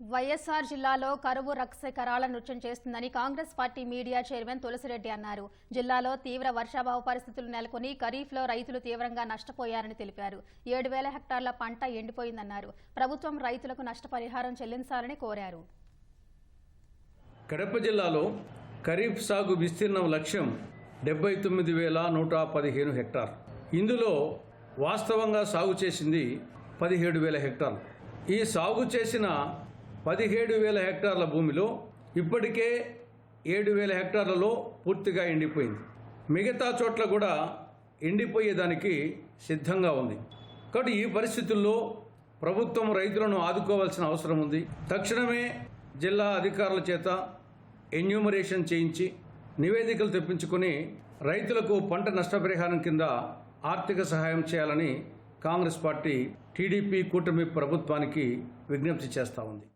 వైఎస్ఆర్ జిల్లాలో కరువు రక్సే నృత్యం చేస్తుందని Congress party media chairman Tulasireddy అన్నారు. జిల్లాలో తీవ్ర వర్షాభావ పరిస్థితులు నెలకొని ఖరీఫ్లో రైతులు తీవ్రంగా నష్టపోయారని తెలిపారు. ఏడు వేల హెక్టార్ల పంట ఎండిపోయిందన్నారు. ప్రభుత్వం రైతులకు నష్టపరిహారం చెల్లించాలని కోరారు. కడప జిల్లాలో ఖరీఫ్ సాగు విస్తీర్ణం లక్ష్యం డెబ్బై తొమ్మిది వేల నూట పదిహేను హెక్టార్. ఇందులో వాస్తవంగా సాగు చేసింది పదిహేడు వేల హెక్టార్. ఈ సాగు చేసిన పదిహేడు వేల హెక్టార్ల భూమిలో ఇప్పటికే ఏడు వేల హెక్టార్లలో పూర్తిగా ఎండిపోయింది. మిగతా చోట్ల కూడా ఎండిపోయేదానికి సిద్ధంగా ఉంది. కాబట్టి ఈ పరిస్థితుల్లో ప్రభుత్వం రైతులను ఆదుకోవాల్సిన అవసరం ఉంది. తక్షణమే జిల్లా అధికారుల చేత ఎన్యూమరేషన్ చేయించి నివేదికలు తెప్పించుకొని రైతులకు పంట నష్టపరిహారం కింద ఆర్థిక సహాయం చేయాలని కాంగ్రెస్ పార్టీ టీడీపీ కూటమి ప్రభుత్వానికి విజ్ఞప్తి చేస్తూ ఉంది.